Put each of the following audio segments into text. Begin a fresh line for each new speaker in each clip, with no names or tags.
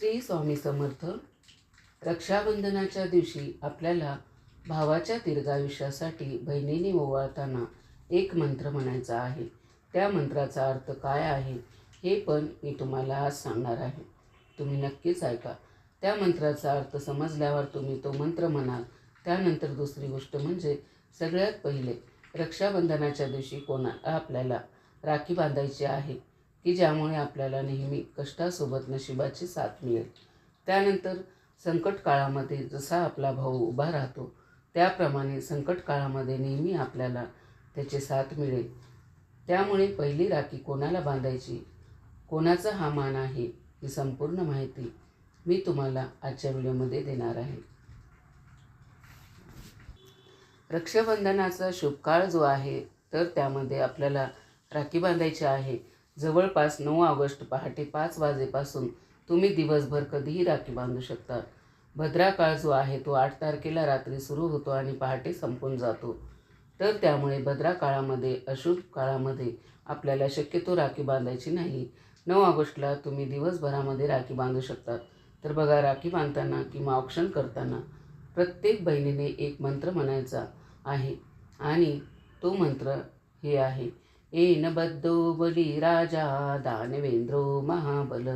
श्री स्वामी समर्थ रक्षाबंधनाच्या दिवशी आपल्याला भावाच्या दीर्घायुष्यासाठी बहिणीने ओवाळताना एक मंत्र म्हणायचा आहे. त्या मंत्राचा अर्थ काय आहे हे पण मी तुम्हाला आज सांगणार आहे. तुम्ही नक्कीच ऐका. त्या मंत्राचा अर्थ समजल्यावर तुम्ही तो मंत्र म्हणाल. त्यानंतर दुसरी गोष्ट म्हणजे सगळ्यात पहिले रक्षाबंधनाच्या दिवशी कोणाला आपल्याला राखी बांधायची आहे? की ज्यामुळे आपल्याला नेहमी कष्टासोबत नशिबाची साथ मिळेल. त्यानंतर संकट काळामध्ये जसा आपला भाऊ उभा राहतो त्याप्रमाणे संकट काळामध्ये नेहमी आपल्याला त्याची साथ मिळेल. त्यामुळे पहिली राखी कोणाला बांधायची? कोणाचा हा मान आहे ही संपूर्ण माहिती मी तुम्हाला आजच्या व्हिडिओमध्ये देणार आहे. रक्षाबंधनाचा शुभकाळ जो आहे तर त्यामध्ये आपल्याला राखी बांधायची आहे. जवळपास नऊ ऑगस्ट पहाटे पाच वाजेपासून तुम्ही दिवसभर कधीही राखी बांधू शकता. भद्रा काळ जो आहे तो आठ तारखेला रात्री सुरू होतो आणि पहाटे संपून जातो. तर त्यामुळे भद्रा काळामध्ये अशुभ काळामध्ये आपल्याला शक्यतो राखी बांधायची नाही. नऊ ऑगस्टला तुम्ही दिवसभरामध्ये राखी बांधू शकता. तर बघा राखी बांधताना किंवा औक्षण करताना प्रत्येक बहिणीने एक मंत्र म्हणायचा आहे आणि तो मंत्र हे आहे येन बद्धो बली राजा दानवेंद्रो महाबल.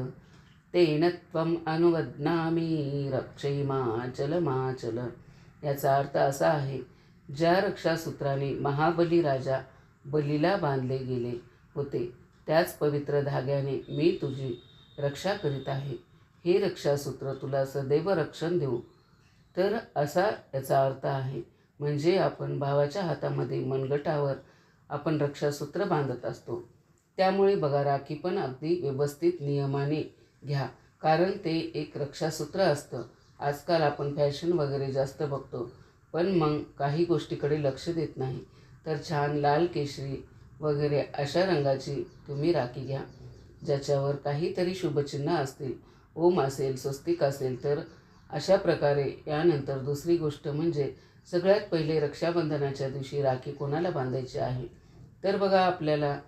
तेन त्वम अनुवदनामी रक्षैमाचलमाचल याचा अर्थ असा आहे ज्या रक्षासूत्राने महाबली राजा बलीला बांधले गेले होते त्याच पवित्र धाग्याने मी तुझी रक्षा करीत आहे. हे रक्षासूत्र तुला सदैव रक्षण देऊ. तर असा याचा अर्थ आहे म्हणजे आपण भावाच्या हातामध्ये मनगटावर आपण रक्षासूत्र बांधत असतो. त्यामुळे बघा राखी पण अगदी व्यवस्थित नियमाने घ्या कारण ते एक रक्षासूत्र असतं. आजकाल आपण फॅशन वगैरे जास्त बघतो पण मग काही गोष्टीकडे लक्ष देत नाही. तर छान लाल केशरी वगैरे अशा रंगाची तुम्ही राखी घ्या ज्याच्यावर काहीतरी शुभचिन्ह असतील. ओम असेल स्वस्तिक असेल तर अशा प्रकारे यानंतर दुसरी गोष्ट म्हणजे सगळ्यात पहिले रक्षाबंधनाच्या दिवशी राखी कोणाला बांधायची आहे? तर बघा आपल्याला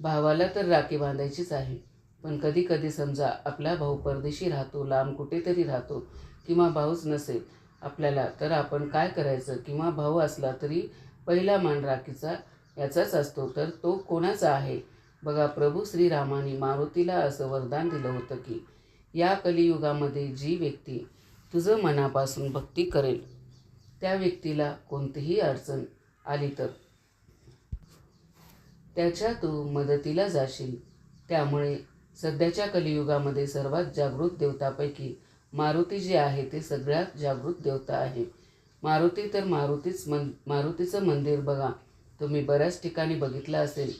भावाला तर राखी बांधायचीच आहे. पण कधी कधी समजा आपला भाऊ परदेशी राहतो लांब कुठेतरी राहतो किंवा भाऊच नसेल आपल्याला तर आपण काय करायचं? किंवा भाऊ असला तरी पहिला मान राखीचा याचाच असतो. तर तो कोणाचा आहे? बघा प्रभू श्रीरामाने मारुतीला असं वरदान दिलं होतं की या कलियुगामध्ये जी व्यक्ती तुझं मनापासून भक्ती करेल त्या व्यक्तीला कोणतीही अडचण आली तर त्याच्या तू मदतीला जाशील. त्यामुळे सध्याच्या कलियुगामध्ये सर्वात जागृत देवतापैकी मारुती जी आहे ते सगळ्यात जागृत देवता आहे. मारुती तर मारुतीच मन मारुतीचं मंदिर बघा. तुम्ही बऱ्याच ठिकाणी बघितलं असेल.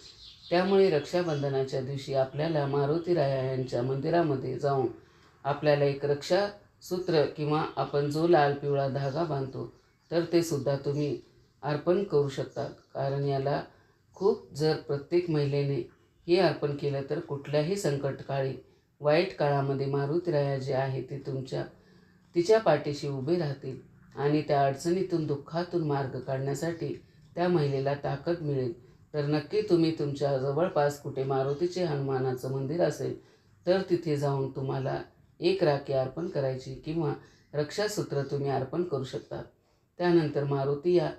त्यामुळे रक्षाबंधनाच्या दिवशी आपल्याला मारुती राया यांच्या मंदिरामध्ये जाऊन आपल्याला एक रक्षासूत्र किंवा आपण जो लाल पिवळा धागा बांधतो तर ते सुद्धा तुम्ही अर्पण करू शकता. कारण याला खूप जर प्रत्येक महिलेने हे अर्पण केलं तर कुठल्याही संकटकाळी वाईट काळामध्ये मारुतीराया जे आहे ते तुमच्या तिच्या पाठीशी उभे राहतील आणि त्या अडचणीतून दुःखातून मार्ग काढण्यासाठी त्या महिलेला ताकद मिळेल. तर नक्की तुम्ही तुमच्या जवळपास कुठे मारुतीचे हनुमानाचं मंदिर असेल तर तिथे जाऊन तुम्हाला एक राखी अर्पण करायची किंवा रक्षासूत्र तुम्ही अर्पण करू शकता. त्यानंतर मारुती या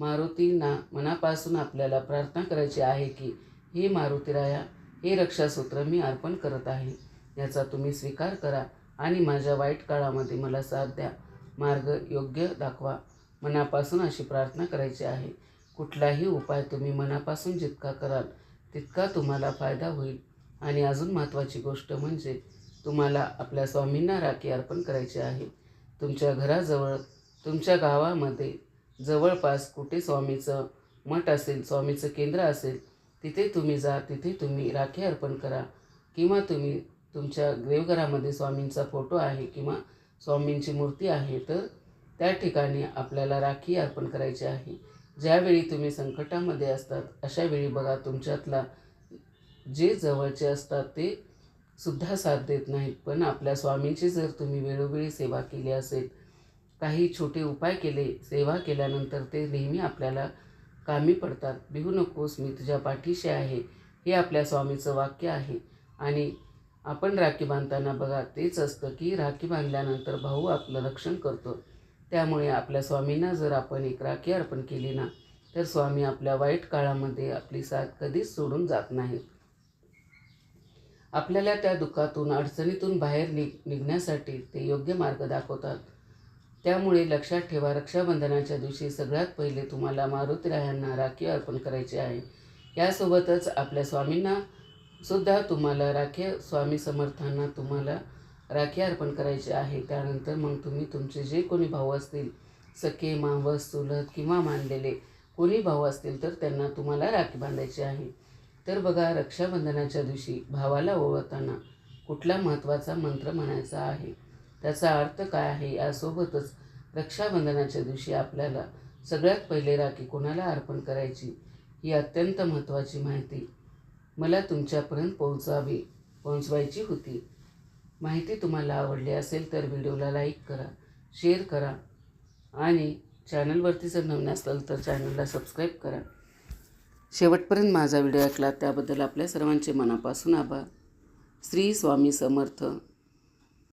मारुतींना मनापासून आपल्याला प्रार्थना करायची आहे की हे मारुतीराया हे रक्षासूत्र मी अर्पण करत आहे. याचा तुम्ही स्वीकार करा आणि माझ्या वाईट काळामध्ये मला साथ द्या. मार्ग योग्य दाखवा. मनापासून अशी प्रार्थना करायची आहे. कुठलाही उपाय तुम्ही मनापासून जितका कराल तितका तुम्हाला फायदा होईल. आणि अजून महत्त्वाची गोष्ट म्हणजे तुम्हाला आपल्या स्वामींना राखी अर्पण करायची आहे. तुमच्या घराजवळ तुमच्या गावामध्ये जवळपास कुठे स्वामीचं मठ असेल स्वामीचं केंद्र असेल तिथे तुम्ही जा तिथे तुम्ही राखी अर्पण करा. किंवा तुम्ही तुमच्या देवघरामध्ये स्वामींचा फोटो आहे किंवा स्वामींची मूर्ती आहे तर त्या ठिकाणी आपल्याला राखी अर्पण करायची आहे. ज्यावेळी तुम्ही संकटामध्ये असतात अशावेळी बघा तुमच्यातला जे जवळचे असतात ते सुद्धा साथ देत नाहीत. पण आपल्या स्वामींची जर तुम्ही वेळोवेळी सेवा केली असेल काही छोटे उपाय केले सेवा केल्यानंतर ते नेहमी आपल्याला कामी पडतात. भिवू नकोस मी तुझ्या पाठीशी आहे. हे आपल्या स्वामीचं वाक्य आहे. आणि आपण राखी बांधताना बघा तेच असतं की राखी बांधल्यानंतर भाऊ आपलं रक्षण करतो. त्यामुळे आपल्या स्वामींना जर आपण एक राखी अर्पण केली ना तर स्वामी आपल्या वाईट काळामध्ये आपली साथ कधीच सोडून जात नाहीत. आपल्याला त्या दुःखातून अडचणीतून बाहेर निघ निघण्यासाठी ते योग्य मार्ग दाखवतात. त्यामुळे लक्षात ठेवा रक्षाबंधनाच्या दिवशी सगळ्यात पहिले तुम्हाला मारुतीरायांना राखी अर्पण करायची आहे. यासोबतच आपल्या स्वामींना सुद्धा तुम्हाला राखी स्वामी समर्थांना तुम्हाला राखी अर्पण करायची आहे. त्यानंतर मग तुम्ही तुमचे जे कोणी भाऊ असतील सखे मावस चुलत किंवा मानलेले कोणी भाऊ असतील तर त्यांना तुम्हाला राखी बांधायची आहे. तर बघा रक्षाबंधनाच्या दिवशी भावाला ओळखताना कुठला महत्त्वाचा मंत्र म्हणायचा आहे? त्याचा अर्थ काय आहे? यासोबतच रक्षाबंधनाच्या दिवशी आपल्याला सगळ्यात पहिले राखी कोणाला अर्पण करायची ही अत्यंत महत्त्वाची माहिती. मला तुमच्यापर्यंत पोहोचावी पोहोचवायची होती. माहिती तुम्हाला आवडली असेल तर व्हिडिओला लाईक करा शेअर करा आणि चॅनलवरती जर नवीन असाल तर चॅनलला सबस्क्राईब करा. शेवटपर्यंत माझा व्हिडिओ ऐकला त्याबद्दल आपल्या सर्वांचे मनापासून आभार. श्री स्वामी समर्थ.